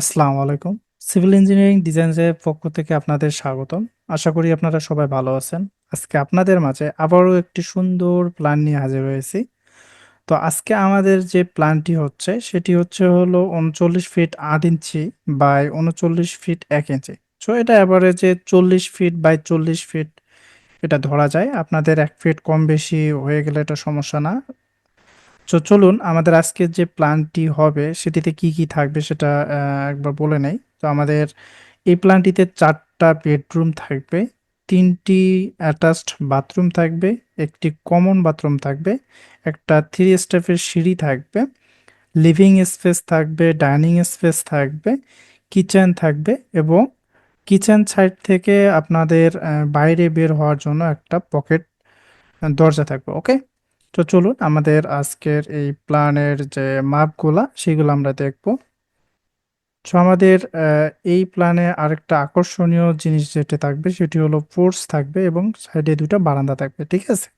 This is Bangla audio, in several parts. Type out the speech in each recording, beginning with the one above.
আসসালামু আলাইকুম। সিভিল ইঞ্জিনিয়ারিং ডিজাইনসের পক্ষ থেকে আপনাদের স্বাগতম। আশা করি আপনারা সবাই ভালো আছেন। আজকে আপনাদের মাঝে আবারও একটি সুন্দর প্ল্যান নিয়ে হাজির হয়েছি। তো আজকে আমাদের যে প্ল্যানটি হচ্ছে, সেটি হচ্ছে হলো উনচল্লিশ ফিট আট ইঞ্চি বাই উনচল্লিশ ফিট এক ইঞ্চি। সো এটা অ্যাভারেজে চল্লিশ ফিট বাই চল্লিশ ফিট এটা ধরা যায়। আপনাদের এক ফিট কম বেশি হয়ে গেলে এটা সমস্যা না। তো চলুন আমাদের আজকের যে প্ল্যানটি হবে, সেটিতে কি কি থাকবে সেটা একবার বলে নেই। তো আমাদের এই প্ল্যানটিতে চারটা বেডরুম থাকবে, তিনটি অ্যাটাচড বাথরুম থাকবে, একটি কমন বাথরুম থাকবে, একটা থ্রি স্টেপের সিঁড়ি থাকবে, লিভিং স্পেস থাকবে, ডাইনিং স্পেস থাকবে, কিচেন থাকবে এবং কিচেন সাইড থেকে আপনাদের বাইরে বের হওয়ার জন্য একটা পকেট দরজা থাকবে, ওকে? তো চলুন আমাদের আজকের এই প্ল্যানের যে মাপগুলা, সেগুলো আমরা দেখব। তো আমাদের এই প্ল্যানে আরেকটা আকর্ষণীয় জিনিস যেটা থাকবে, সেটি হলো পোর্চ থাকবে এবং সাইডে দুটো বারান্দা থাকবে, ঠিক আছে?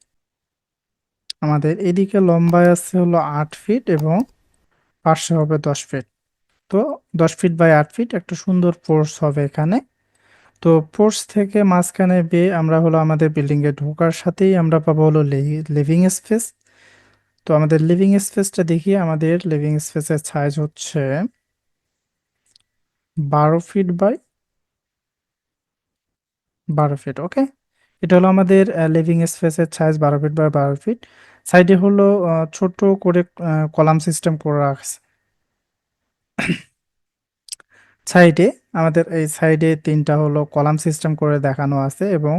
আমাদের এদিকে লম্বায় আছে হলো আট ফিট এবং পার্শ্বে হবে দশ ফিট। তো দশ ফিট বাই আট ফিট, একটা সুন্দর পোর্চ হবে এখানে। তো পোর্চ থেকে মাঝখানে বেয়ে আমরা হলো আমাদের বিল্ডিংয়ে ঢোকার সাথেই আমরা পাবো হলো লিভিং স্পেস তো আমাদের লিভিং স্পেসটা দেখি, আমাদের লিভিং স্পেসের সাইজ হচ্ছে বারো ফিট বাই বারো ফিট ওকে এটা হলো আমাদের লিভিং স্পেসের সাইজ বারো ফিট বাই বারো ফিট সাইডে হলো ছোট করে কলাম সিস্টেম করে রাখছে সাইডে, আমাদের এই সাইডে তিনটা হলো কলাম সিস্টেম করে দেখানো আছে এবং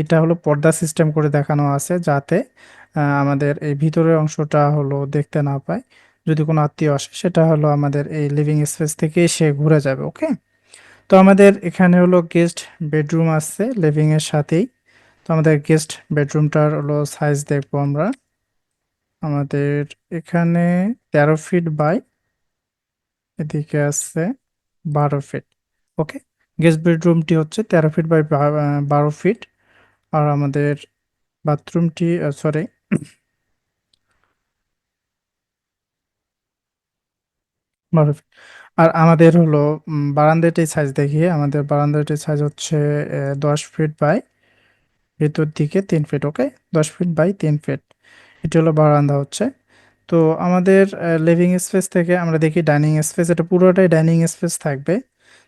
এটা হলো পর্দা সিস্টেম করে দেখানো আছে যাতে আমাদের এই ভিতরের অংশটা হলো দেখতে না পায়। যদি কোনো আত্মীয় আসে, সেটা হলো আমাদের এই লিভিং স্পেস থেকে সে ঘুরে যাবে, ওকে? তো আমাদের এখানে হলো গেস্ট বেডরুম আছে লিভিং এর সাথেই। তো আমাদের গেস্ট বেডরুমটার হলো সাইজ দেখব আমরা। আমাদের এখানে তেরো ফিট বাই এদিকে আছে। বারো ফিট ওকে গেস্ট বেডরুমটি হচ্ছে তেরো ফিট বাই বারো ফিট আর আমাদের বাথরুমটি সরি বারো ফিট আর আমাদের হলো বারান্দাটির সাইজ দেখি আমাদের বারান্দাটির সাইজ হচ্ছে দশ ফিট বাই ভেতর দিকে তিন ফিট ওকে দশ ফিট বাই তিন ফিট এটি হলো বারান্দা হচ্ছে। তো আমাদের লিভিং স্পেস থেকে আমরা দেখি ডাইনিং স্পেস এটা পুরোটাই ডাইনিং স্পেস থাকবে।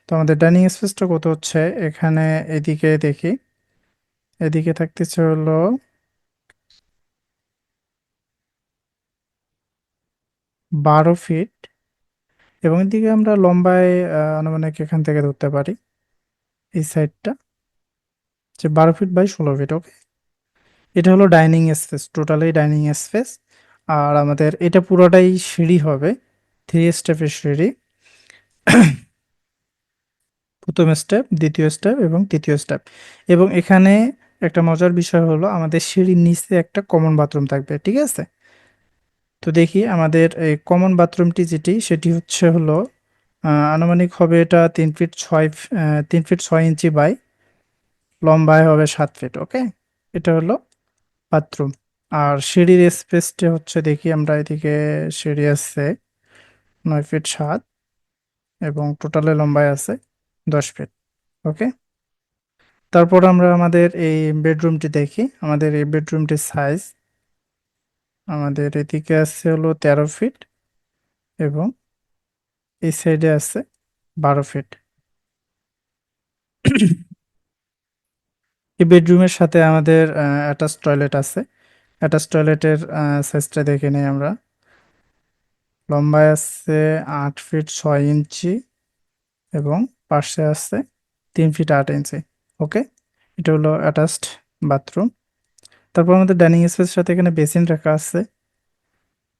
তো আমাদের ডাইনিং স্পেসটা কত হচ্ছে? এখানে এদিকে দেখি। এদিকে থাকতেছে হলো বারো ফিট এবং এদিকে আমরা লম্বায় আনুমানিক এখান থেকে ধরতে পারি, এই সাইডটা যে বারো ফিট বাই ষোলো ফিট ওকে এটা হলো dining space totally dining space আর আমাদের এটা পুরোটাই সিঁড়ি হবে থ্রি স্টেপের সিঁড়ি। প্রথম স্টেপ দ্বিতীয় স্টেপ এবং তৃতীয় স্টেপ এবং এখানে একটা মজার বিষয় হলো, আমাদের সিঁড়ির নিচে একটা কমন বাথরুম থাকবে, ঠিক আছে? তো দেখি আমাদের এই কমন বাথরুমটি যেটি, সেটি হচ্ছে হলো আনুমানিক হবে এটা তিন ফিট ছয় তিন ফিট ছয় ইঞ্চি বাই, লম্বায় হবে সাত ফিট ওকে এটা হলো বাথরুম আর সিঁড়ির স্পেসটি হচ্ছে দেখি আমরা এদিকে সিঁড়ি আছে নয় ফিট সাত এবং টোটালে লম্বায় আছে দশ ফিট, ওকে? তারপর আমরা আমাদের এই বেডরুমটি দেখি। আমাদের এই বেডরুমটির সাইজ আমাদের এদিকে আছে হলো তেরো ফিট এবং এই সাইডে আছে বারো ফিট। এই বেডরুমের সাথে আমাদের অ্যাটাচ টয়লেট আছে। অ্যাটাচ টয়লেটের সাইজটা দেখে নিই আমরা। লম্বায় আছে আট ফিট ছয় ইঞ্চি এবং পাশে আছে তিন ফিট আট ইঞ্চি, ওকে? এটা হলো অ্যাটাচড বাথরুম। তারপর আমাদের ডাইনিং স্পেসের সাথে এখানে বেসিন রাখা আছে।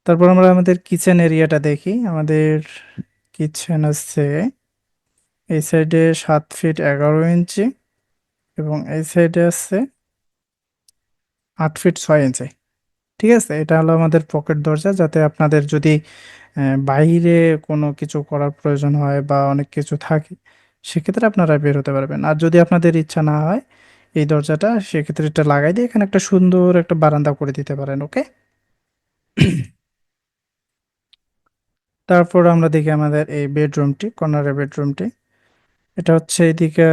তারপর আমরা আমাদের কিচেন এরিয়াটা দেখি। আমাদের কিচেন আছে এই সাইডে সাত ফিট এগারো ইঞ্চি এবং এই সাইডে আছে আট ফিট ছয় ইঞ্চি। ঠিক আছে? এটা হলো আমাদের পকেট দরজা, যাতে আপনাদের যদি বাইরে কোনো কিছু করার প্রয়োজন হয় বা অনেক কিছু থাকে, সেক্ষেত্রে আপনারা বের হতে পারবেন। আর যদি আপনাদের ইচ্ছা না হয়, এই দরজাটা সেক্ষেত্রে এটা লাগাই দিয়ে এখানে একটা সুন্দর একটা বারান্দা করে দিতে পারেন, ওকে? তারপর আমরা দেখি আমাদের এই বেডরুমটি, কর্নারের বেডরুমটি। এটা হচ্ছে এইদিকে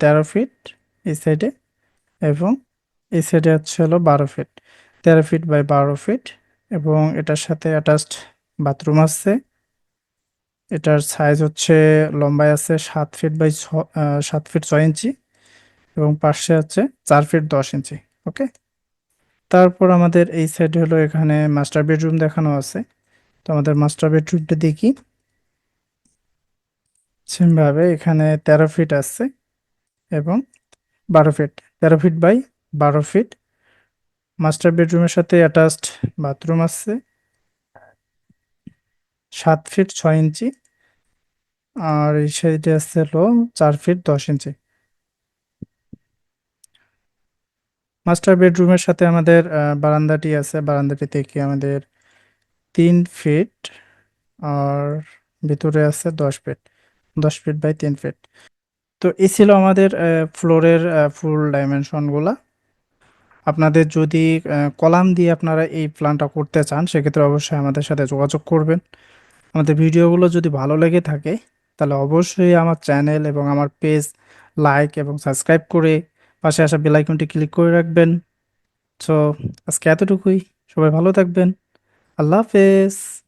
তেরো ফিট এই সাইডে এবং এই সাইডে হচ্ছে হলো বারো ফিট তেরো ফিট বাই বারো ফিট এবং এটার সাথে অ্যাটাচড বাথরুম আছে। এটার সাইজ হচ্ছে লম্বায় আছে সাত ফিট বাই সাত ফিট ছয় ইঞ্চি এবং পাশে আছে চার ফিট দশ ইঞ্চি ওকে তারপর আমাদের এই সাইডে হলো এখানে মাস্টার বেডরুম দেখানো আছে। তো আমাদের মাস্টার বেডরুমটা দেখি। সেমভাবে এখানে তেরো ফিট আছে এবং বারো ফিট তেরো ফিট বাই বারো ফিট। মাস্টার বেডরুমের সাথে অ্যাটাচড বাথরুম আছে। সাত ফিট ছয় ইঞ্চি। আর এই সাইডে আছে হলো চার ফিট দশ ইঞ্চি। মাস্টার বেডরুমের সাথে আমাদের বারান্দাটি আছে। বারান্দাটি থেকে আমাদের তিন ফিট আর ভিতরে আছে দশ ফিট। দশ ফিট বাই তিন ফিট। তো এই ছিল আমাদের ফ্লোরের ফুল ডাইমেনশনগুলা। আপনাদের যদি কলাম দিয়ে আপনারা এই প্ল্যানটা করতে চান, সেক্ষেত্রে অবশ্যই আমাদের সাথে যোগাযোগ করবেন। আমাদের ভিডিওগুলো যদি ভালো লেগে থাকে, তাহলে অবশ্যই আমার চ্যানেল এবং আমার পেজ লাইক এবং সাবস্ক্রাইব করে পাশে আসা বেলাইকনটি ক্লিক করে রাখবেন। সো আজকে এতটুকুই। সবাই ভালো থাকবেন। আল্লাহ হাফেজ।